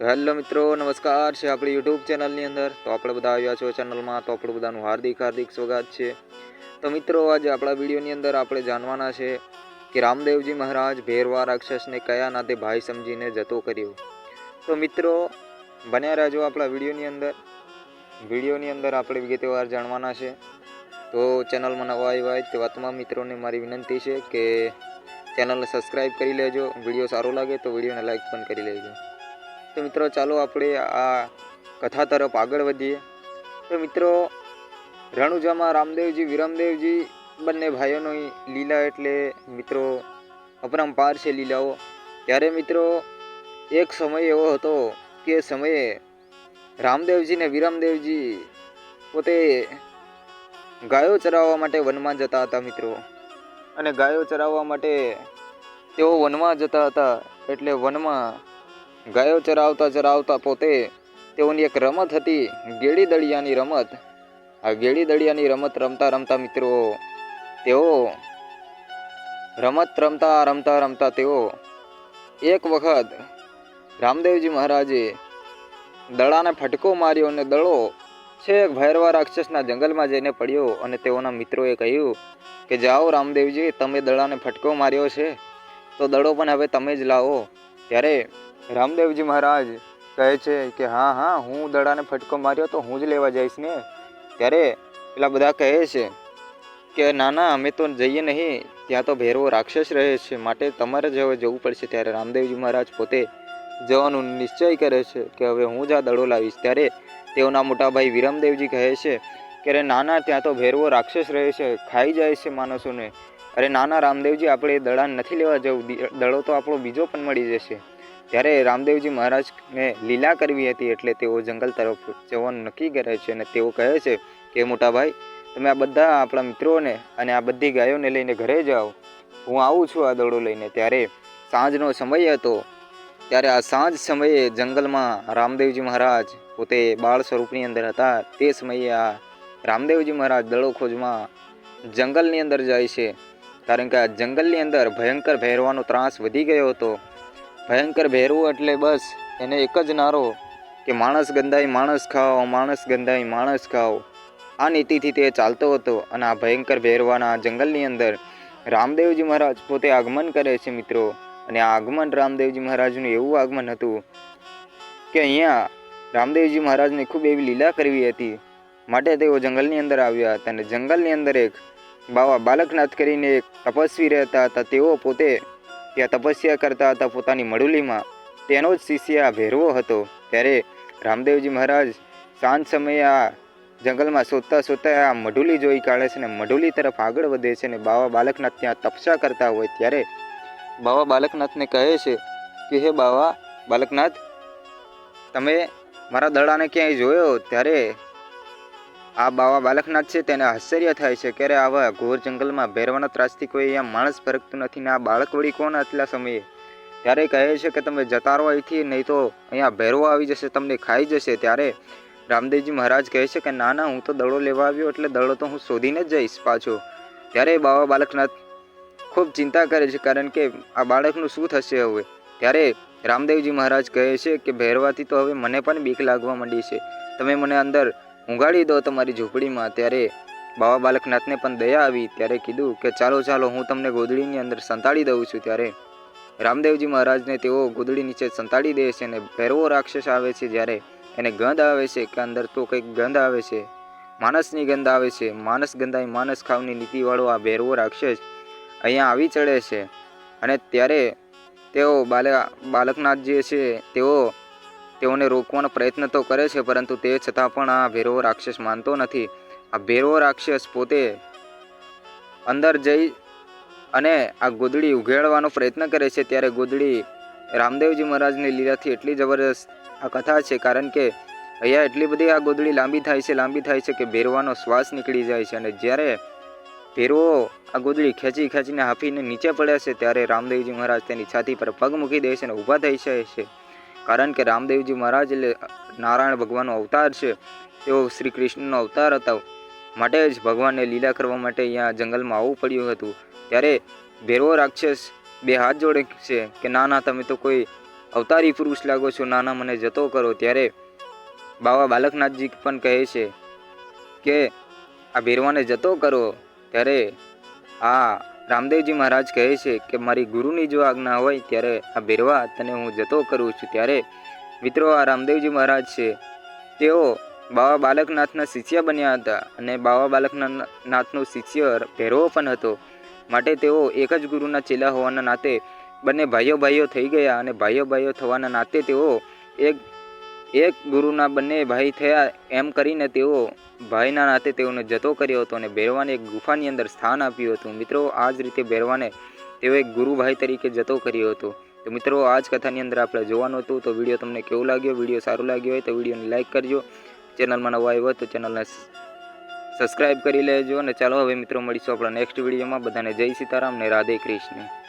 તો હેલો મિત્રો, નમસ્કાર છે આપણી યુટ્યુબ ચેનલની અંદર. તો આપણે બધા આવ્યા છો ચેનલમાં, તો આપણું બધાનું હાર્દિક હાર્દિક સ્વાગત છે. તો મિત્રો, આજે આપણા વિડીયોની અંદર આપણે જાણવાના છે કે રામદેવજી મહારાજ ભેરવા રાક્ષસને કયા નાતે ભાઈ સમજીને જતો કર્યો. તો મિત્રો, બન્યા રહેજો આપણા વિડીયોની અંદર. વિડીયોની અંદર આપણે વિગતવાર જાણવાના છે. તો ચેનલમાં નવા આવ્યા હોય તેવા તમામ મિત્રોને મારી વિનંતી છે કે ચેનલને સબસ્ક્રાઈબ કરી લેજો. વીડિયો સારો લાગે તો વિડીયોને લાઈક પણ કરી લેજો. તો મિત્રો, ચાલો આપણે આ કથા તરફ આગળ વધીએ. તો મિત્રો, રણુજામાં રામદેવજી, વિરમદેવજી બંને ભાઈઓની લીલા એટલે મિત્રો, અપરંપાર છે લીલાઓ. ત્યારે મિત્રો, એક સમય એવો હતો કે સમયે રામદેવજી ને વિરમદેવજી પોતે ગાયો ચરાવવા માટે વનમાં જતા હતા મિત્રો. અને ગાયો ચરાવવા માટે તેઓ વનમાં જતા હતા એટલે વનમાં ગાયો ચરાવતા ચરાવતા પોતે તેઓની એક રમત હતી, ગેડી દળિયાની રમત. આ ગેડી દળિયાની રમત રમતા રમતા મિત્રો, તેઓ રમત રમતા રમતા રમતા તેઓ એક વખત રામદેવજી મહારાજે દડાને ફટકો માર્યો અને દડો છેક ભૈરવા રાક્ષસના જંગલમાં જઈને પડ્યો અને તેઓના મિત્રોએ કહ્યું કે, જાઓ રામદેવજી, તમે દડાને ફટકો માર્યો છે. તો દડો પણ હવે તમે જ લાવો. ત્યારે રામદેવજી મહારાજ કહે છે કે, હા હા, હું દડાને ફટકો માર્યો તો હું જ લેવા જઈશ ને. ત્યારે પેલા બધા કહે છે કે, ના ના, અમે તો જઈએ નહીં. ત્યાં તો ભેરવો રાક્ષસ રહે છે. માટે તમારે જ હવે જવું પડશે. ત્યારે રામદેવજી મહારાજ પોતે જવાનું નિશ્ચય કરે છે કે, હવે હું જ આ દડો લાવીશ. ત્યારે તેઓના મોટા ભાઈ વિરમદેવજી કહે છે કે, અરે નાના ત્યાં તો ભેરવો રાક્ષસ રહે છે. ખાઈ જાય છે માણસોને. અરે નાના રામદેવજી, આપણે દડા નથી લેવા જવું. દડો તો આપણો બીજો પણ મળી જશે. ત્યારે રામદેવજી મહારાજને લીલા કરવી હતી એટલે તેઓ જંગલ તરફ જવાનું નક્કી કરે છે અને તેઓ કહે છે કે મોટા ભાઈ તમે આ બધા આપણા મિત્રોને અને આ બધી ગાયોને લઈને ઘરે જાઓ. હું આવું છું આ દડો લઈને. ત્યારે સાંજનો સમય હતો. ત્યારે આ સાંજ સમયે જંગલમાં રામદેવજી મહારાજ પોતે બાળ સ્વરૂપની અંદર હતા. તે સમયે આ રામદેવજી મહારાજ દડો ખોજમાં જંગલની અંદર જાય છે. કારણ કે આ જંગલની અંદર ભયંકર ભેરવાનો ત્રાસ વધી ગયો હતો. ભયંકર ભેરવું એટલે બસ, એને એક જ નારો કે માણસ ગંદાઈ માણસ ખાઓ, માણસ ગંદાઈ માણસ ખાઓ. આ નીતિથી તે ચાલતો હતો અને આ ભયંકર ભેરવાના જંગલની અંદર રામદેવજી મહારાજ પોતે આગમન કરે છે મિત્રો. અને આ આગમન રામદેવજી મહારાજનું એવું આગમન હતું કે અહીંયા રામદેવજી મહારાજને ખૂબ એવી લીલા કરવી હતી. માટે તેઓ જંગલની અંદર આવ્યા હતા અને જંગલની અંદર એક બાવા બાલકનાથ કરીને એક તપસ્વી રહેતા હતા. તેઓ પોતે ત્યાં તપસ્યા કરતા હતા પોતાની મડુલીમાં. તેનો જ શિષ્ય આ ભેરવો હતો. ત્યારે રામદેવજી મહારાજ સાંજ સમયે આ જંગલમાં શોધતા શોધતા આ મઢુલી જોઈ કાઢે છે ને મઢુલી તરફ આગળ વધે છે ને બાવા બાલકનાથ ત્યાં તપસ્યા કરતા હોય ત્યારે બાવા બાલકનાથને કહે છે કે, હે બાવા બાલકનાથ, તમે મારા દડાને ક્યાંય જોયો? ત્યારે આ બાવા બાલકનાથ છે, તેને આશ્ચર્ય થાય છે ક્યારે આવા ઘોર જંગલમાં ભેરવાના ત્રાસથી કોઈ અહીંયા માણસ ફરકતું નથી ને આ બાળક વળી કોણ આટલા સમયે? ત્યારે કહે છે કે તમે જતા રહો અહીંથી, નહીં તો અહીંયા ભેરવો આવી જશે, તમને ખાઈ જશે. ત્યારે રામદેવજી મહારાજ કહે છે કે ના ના, હું તો દડો લેવા આવ્યો એટલે દડો તો હું શોધીને જ જઈશ પાછો. ત્યારે બાવા બાલકનાથ ખૂબ ચિંતા કરે છે કારણ કે આ બાળકનું શું થશે હવે? ત્યારે રામદેવજી મહારાજ કહે છે કે ભેરવાથી તો હવે મને પણ બીક લાગવા માંડી છે. તમે મને અંદર ઊંઘાડી દો તમારી ઝૂંપડીમાં. ત્યારે બાવા બાલકનાથને પણ દયા આવી. ત્યારે કીધું કે, ચાલો ચાલો, હું તમને ગોદડીની અંદર સંતાડી દઉં છું. ત્યારે રામદેવજી મહારાજને તેઓ ગોદડી નીચે સંતાડી દે છે અને ભૈરવો રાક્ષસ આવે છે જ્યારે એને ગંધ આવે છે કે અંદર તો કંઈક ગંધ આવે છે. માણસની ગંધ આવે છે. માણસ ગંધાઈ માણસ ખાવની નીતિવાળો આ ભેરવો રાક્ષસ અહીંયા આવી ચડે છે. અને ત્યારે તેઓ બાલ બાલકનાથ જે છે, તેઓ તેઓને રોકવાનો પ્રયત્ન તો કરે છે, પરંતુ તે છતાં પણ આ ભેરવો રાક્ષસ માનતો નથી. આ ભેરવો રાક્ષસ પોતે અંદર જઈ અને આ ગોદડી ઉઘેડવાનો પ્રયત્ન કરે છે, ત્યારે ગોદડી રામદેવજી મહારાજની લીલાથી એટલી જબરદસ્ત આ કથા છે, કારણ કે અહીંયા એટલી બધી આ ગોદડી લાંબી થાય છે, લાંબી થાય છે કે ભેરવાનો શ્વાસ નીકળી જાય છે અને જ્યારે ભેરવો આ ગોદડી ખેંચી ખેંચીને હાફીને નીચે પડે છે, ત્યારે રામદેવજી મહારાજ તેની છાતી પર પગ મૂકી દે છે અને ઊભા થઈ જાય છે. કારણ કે રામદેવજી મહારાજ એટલે નારાયણ ભગવાનનો અવતાર છે, તેઓ શ્રી કૃષ્ણનો અવતાર હતા. માટે જ ભગવાનને લીલા કરવા માટે અહીંયા જંગલમાં આવવું પડ્યું હતું. ત્યારે ભેરવો રાક્ષસ બે હાથ જોડે છે કે ના ના તમે તો કોઈ અવતારી પુરુષ લાગો છો. નાના, મને જતો કરો. ત્યારે બાવા બાલકનાથજી પણ કહે છે કે, આ ભેરવાને જતો કરો. ત્યારે આ રામદેવજી મહારાજ કહે છે કે મારી ગુરુની જો આજ્ઞા હોય ત્યારે આ ભેરવા તને હું જતો કરું છું. ત્યારે મિત્રો, આ રામદેવજી મહારાજ છે. તેઓ બાવા બાલકનાથના શિષ્ય બન્યા હતા અને બાવા બાલકનાથનો શિષ્ય ભેરવો પણ હતો. માટે તેઓ એક જ ગુરુના ચેલા હોવાના નાતે બંને ભાઈઓ ભાઈઓ થઈ ગયા અને ભાઈઓ ભાઈઓ થવાના નાતે તેઓ એક એક ગુરુના બંને ભાઈ થયા એમ કરીને તેઓ ભાઈના નાતે તેઓને જતો કર્યો હતો અને ભેરવાને એક ગુફાની અંદર સ્થાન આપ્યું હતું. મિત્રો, આ જ રીતે ભેરવાને તેઓ એક ગુરુભાઈ તરીકે જતો કર્યો હતો. તો મિત્રો, આ જ કથાની અંદર આપણે જોવાનું હતું. તો વીડિયો તમને કેવું લાગ્યો? વીડિયો સારો લાગ્યો હોય તો વિડીયોને લાઇક કરજો. ચેનલમાં નવા આવ્યો તો ચેનલને સબસ્ક્રાઈબ કરી લેજો. અને ચાલો હવે મિત્રો મળીશું આપણા નેક્સ્ટ વિડીયોમાં. બધાને જય સીતારામ ને રાધે કૃષ્ણ.